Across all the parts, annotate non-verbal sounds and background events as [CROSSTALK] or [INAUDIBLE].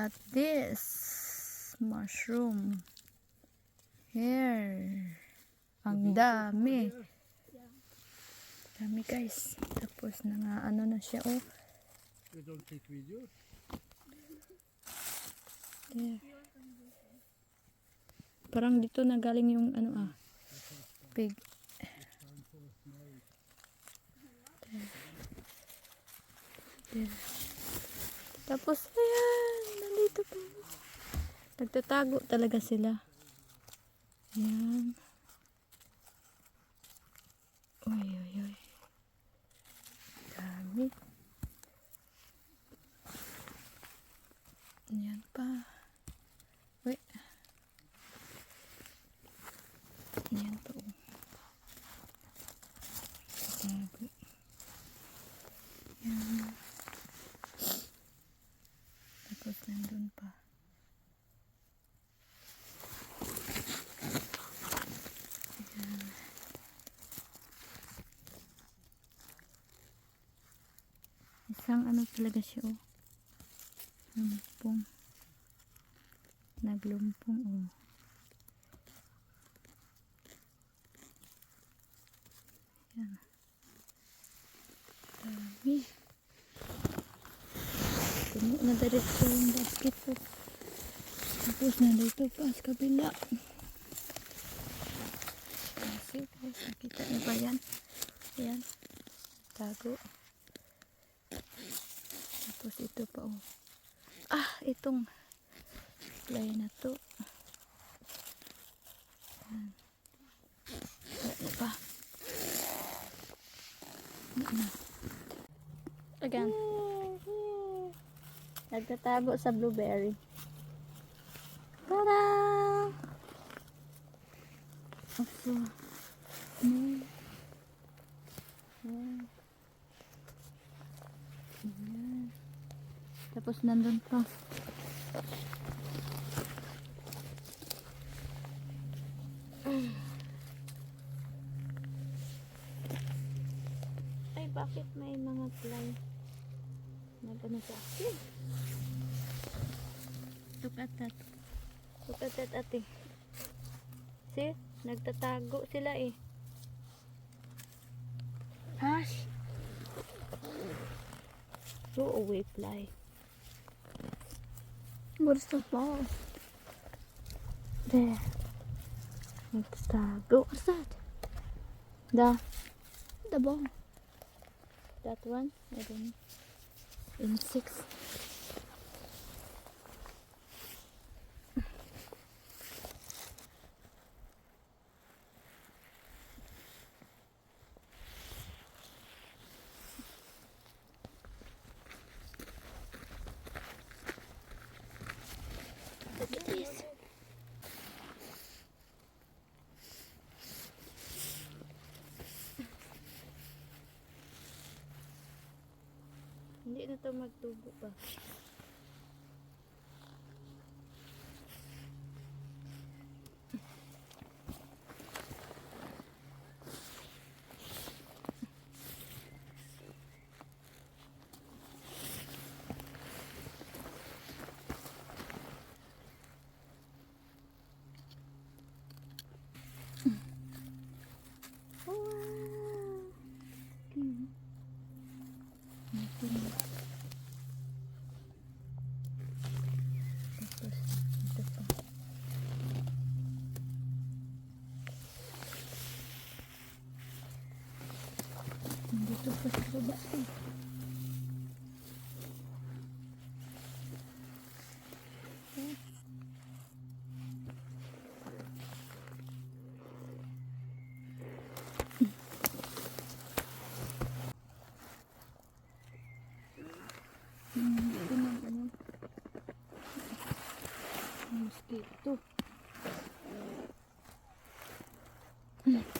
at this mushroom. Here. Ang dami. Dami guys. Tapos na nga ano na siya oh. You don't take video? There. Parang dito na galing yung ano ah. Pig. There. There. Tapos ayan, nandito pa. Nagtatago talaga sila. Ayan. Uy, uy, uy. Dami. Ayan pa. Uy. Ayan pa. oh. Tago. Ayan. Tapos nandun pa. Ayan. Isang ano talaga siya oh. Lumpong. Naglumpong oh. Yan. Dami. Puno na diretso yung basket ko. Tapos nandito pa sa kabila. Kasi guys, nakita niyo ba yan? Yan. Tago. Tapos ito pa oh. Ah, itong fly na to. Yan. Ano pa? Again. Nagtatago sa blueberry. Tada! Opo. Ano? Yan. Tapos nandun pa. Ay, bakit may mga fly? Nagano sa akin? Look at that. Look at that, ate. See? Nagtatago sila eh. Hush! Go away, fly. What is the ball? There. What's that? Go. What's that? The the ball. That one? I don't know. In six. Hindi na to magtubo pa. Wow! Hmm. Ito na. Tapos, ito pa. Nandito pa sa baba ito. Mosquito. Hmm.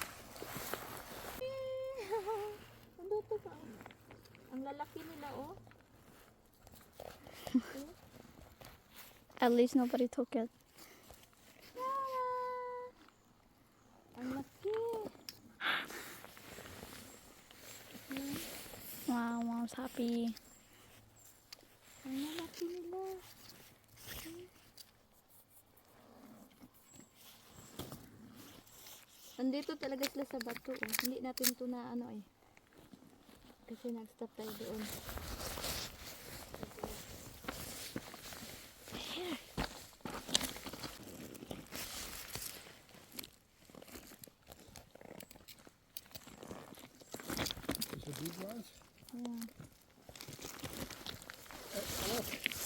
At least nobody took it. Ang laki. Wow, mom's happy. Nandito talaga sila sa bato. Eh. Hindi natin to na ano eh. Kasi nag-stop tayo doon.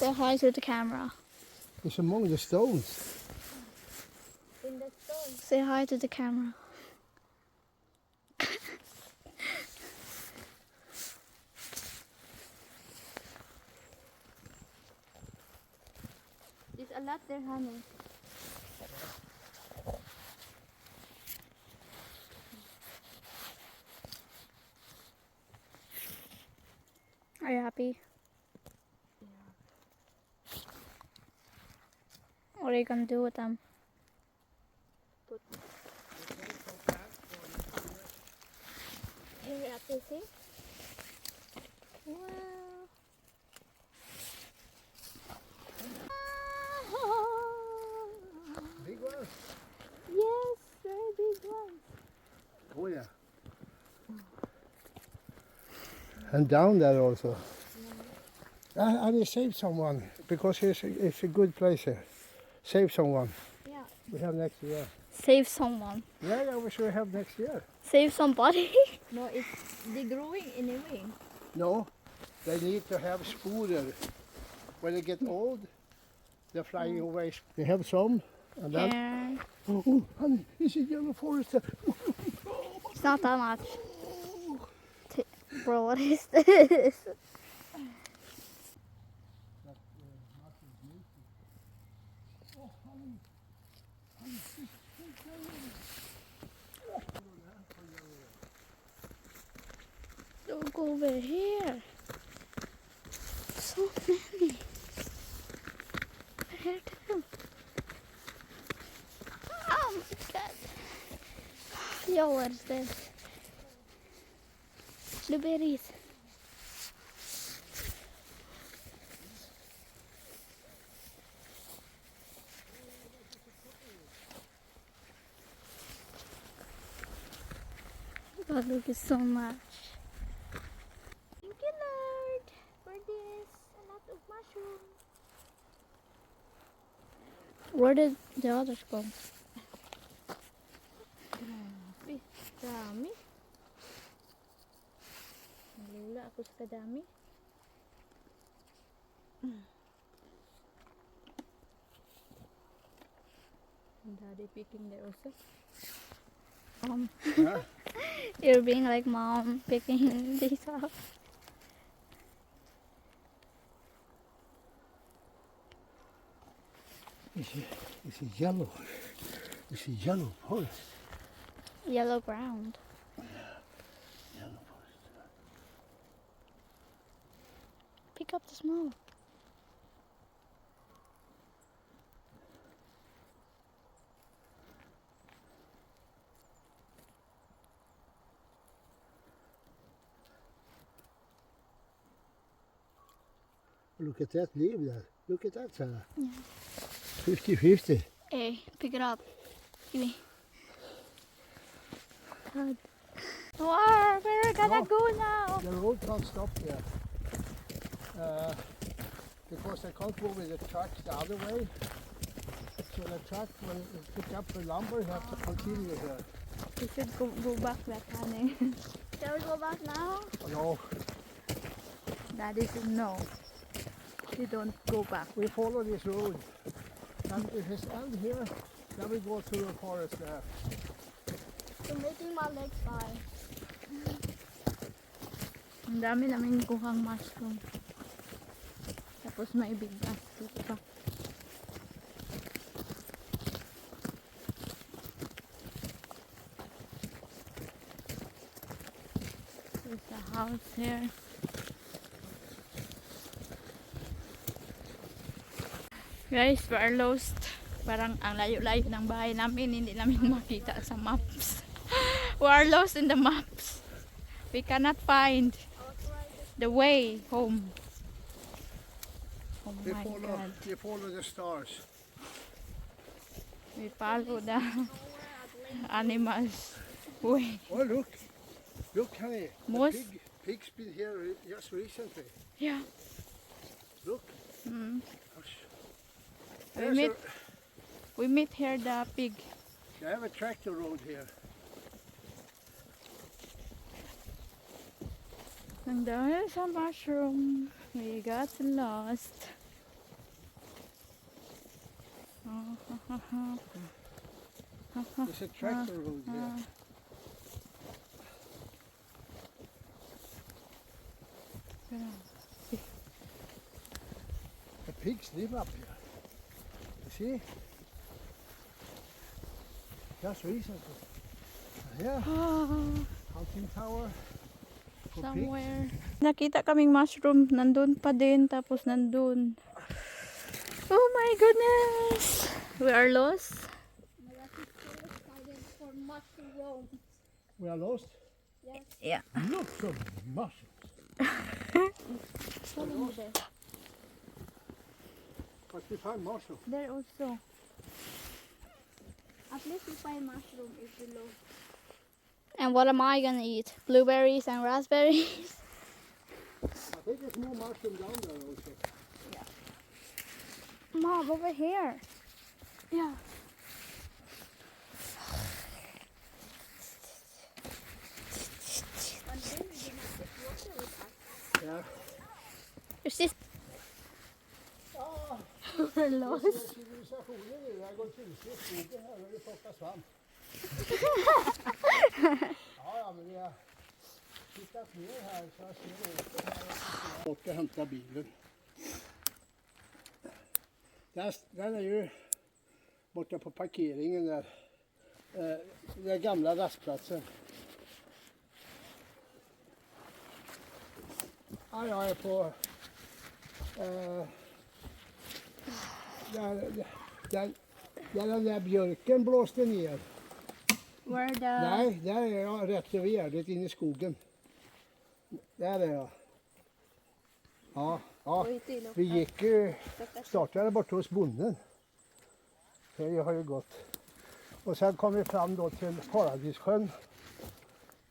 Say hi to the camera. It's among the stones. In the stone. Say hi to the camera. There's a lot there, honey. Are you happy? What are you gonna do with them? Put. Here, apple, see? Wow. Big ones? Yes, very big ones. Oh yeah. And down there also. And, and you save someone because it's a, it's a good place here. Save someone. Yeah. We have next year. Save someone. Yeah, yeah, we should have next year. Save somebody. [LAUGHS] No, it's they growing anyway. No, they need to have sporer. When they get old, they're flying mm. away. They have some, and then yeah. oh, oh, honey, it's a yellow forest. there. [LAUGHS] It's not that much. Oh. T- Bro, what is this? [LAUGHS] Over here. So many. Where to? Oh my god. Yo, what is this? Blueberries. God, look at so much. Thank you, Lord, for this. A lot of mushrooms. Where did the others go? Grabe. Dami. Nalula ako sa kadami. Daddy picking there also. Um, Huh? you're being like mom picking [LAUGHS] these up. It's a, it's a yellow. It's a yellow forest. Yellow ground. Yeah. Yellow forest. Pick up the smoke. Look at that leaf there. Look at that, Sarah. Yeah. 50-50. Hey, pick it up. Give me. God. Wow, we're gonna No. go now. The road can't stop here. Uh, because they can't go with the truck the other way. So the truck, it pick up the lumber, you have to continue here. We should go, go back that honey. [LAUGHS] Shall we go back now? No, Daddy said no. We don't go back. we follow this road. And if it's end here, then we go through the forest there. You're making my legs fly. Mm, Ang dami namin kuhang mushroom. Tapos may big basket pa. There's a house here. Guys, we are lost. Parang ang layo-layo ng bahay namin. Hindi namin [LAUGHS] makita sa maps. [LAUGHS] we are lost in the maps. We cannot find the way home. Oh We my follow, god. we follow the stars. We follow the animals. Uy, Oh, look. Look, honey. Moose? Pig, pig's been here re- just recently. yeah. Look. Mm. We meet, a, we meet here the pig. they have a tractor road here. And there's a mushroom. We got lost. There's a tractor road here. [LAUGHS] The pigs live up here. See? Just recently. Here, Ah, hunting tower. Somewhere. Nakita kaming mushroom. Nandun pa din. Tapos nandun. Oh my goodness! We are lost. We are lost. Yeah. Lots of mushrooms. [LAUGHS] But we find mushrooms. There also. At least we find mushroom if is below. And what am I gonna eat? Blueberries and raspberries? [LAUGHS] I think there's more mushroom down there also. Mom, over here. Yeah. Yeah. We're lost. Det civilisationen nu. Jag går tusen i skogen här och vi plockar svamp. Ja, ja, men vi har tittat ner här så jag ser åkern här. Jag ska hämta bilen. Den, är ju borta på parkeringen där. Eh, den gamla rastplatsen. Ja, jag är på eh, där, där, där, den där björken blåste ner. Where the... Nej, där är jag rätt över Gärdet inne i skogen. Där är jag. Ja, ja. Vi gick ju, startade borta hos bonden. Det har ju gått. Och sen kom vi fram då till Paradissjön.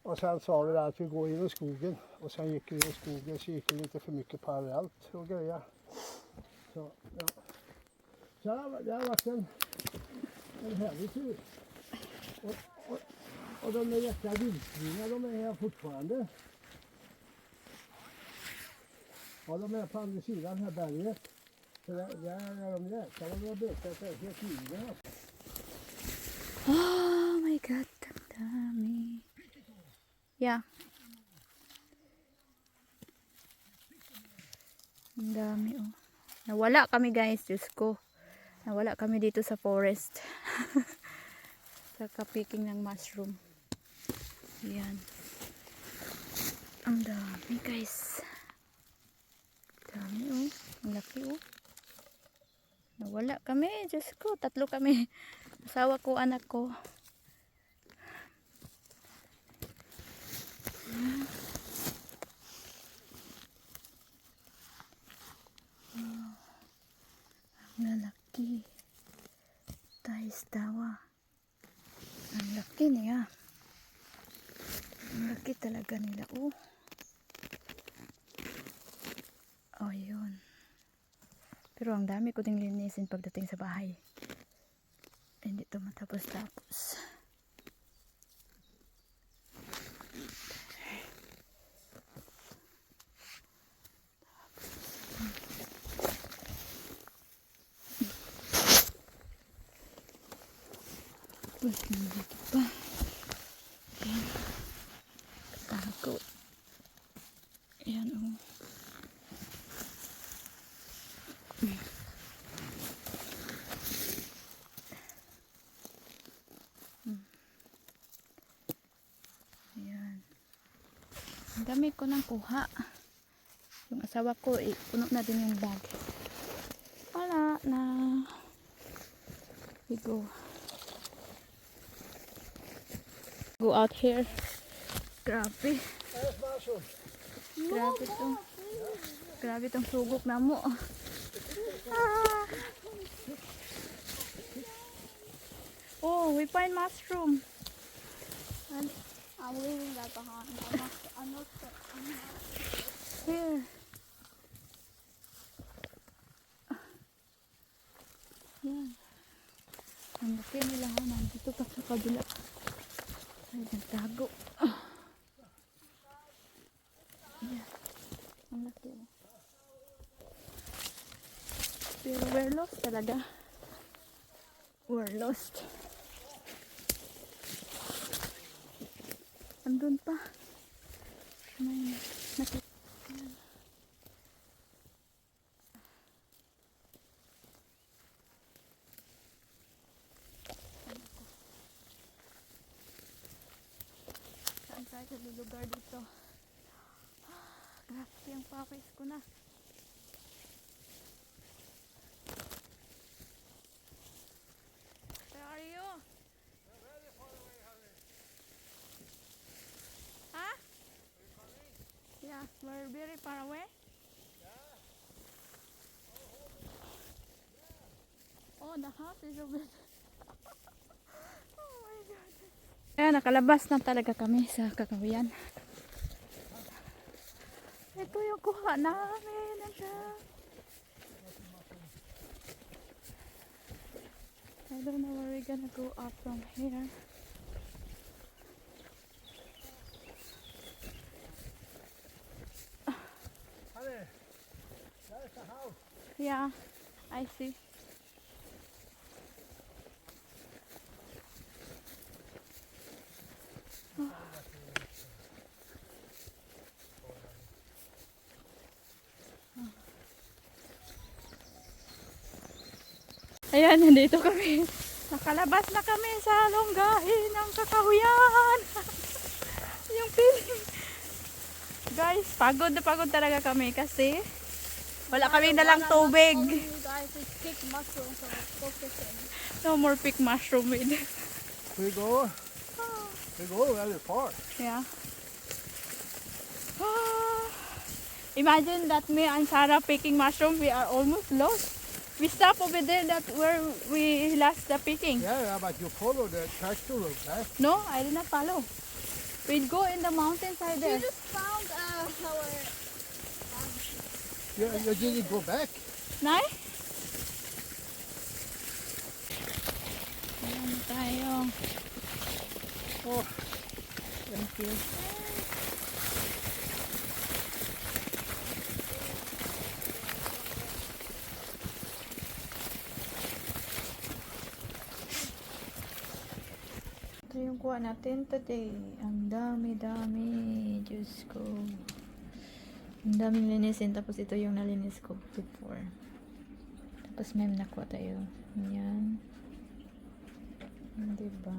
Och sen sa vi att vi går genom skogen. Och sen gick vi i skogen så gick det lite för mycket parallellt och grejer. Så, ja. Så det har- varit en, en härlig tur. Och de de här fortfarande. Ja, de är på andra sidan här berget. Så där, där är de de har betat helt. Oh my god, dami. Yeah. Ang dami oh. Nawala kami guys, Diyos ko. Nawala kami dito sa forest. [LAUGHS] sa kapiking ng mushroom. Yan. Ang dami guys. Dami oh. Ang laki oh. Nawala kami, Diyos ko. Tatlo kami. Asawa ko, anak ko. Oh, ang lalaki. Tais tawa. Ang laki niya. Ang laki talaga nila. Oh. Oh, yun. Pero ang dami ko ding linisin pagdating sa bahay. Hindi to matapos-tapos. Tapos nandito pa. Ayan. Tago. Ayan o. Oh. Ayan. Ang dami ko nang kuha. Yung asawa ko, eh, puno na din yung bag. Wala na. We go. Go out here. Grabe. Grabe to. Grabe tong sugok na mo. Ah. Oh, we find mushroom. And I'm leaving that behind. I'm not, I'm not, I'm not. here. Yan. Ang laki nila ha. Nandito pa sa kabila. Ay, nagtago. Yan. Ang laki. Pero we're lost talaga. We're lost. Andun pa. May. Saan tayo sa lugar dito? Grabe ang pawis ko na. Where are you? Huh? Yeah, we're very far away. Oh, the house is over there. oh my God. Ayan, nakalabas na talaga kami sa kakawian. Ito yung kuha namin. I don't know where we're gonna go up from here. Yeah, I see. Ayan, nandito kami. Nakalabas na kami sa longgahin ng kakahuyan. [LAUGHS] Yung feeling. Guys, pagod na pagod talaga kami kasi wala kami dalang tubig. No more pick mushroom with. We go, we go very far. Yeah. Ah. [SIGHS] Imagine that me and Sarah picking mushroom, we are almost lost. We stop over there that where we last the picking. Yeah, yeah, but you follow the tractor road, right? No, I did not follow. We'd go in the mountainside We there. We just found uh, our. You, you didn't go back. Nay? Ayan tayo. Oh, thank you. Kuha natin today. Ang dami-dami. Diyos ko. Ang daming linisin. Tapos ito yung nalinis ko before. Tapos may nakuha tayo. Yan. Diba?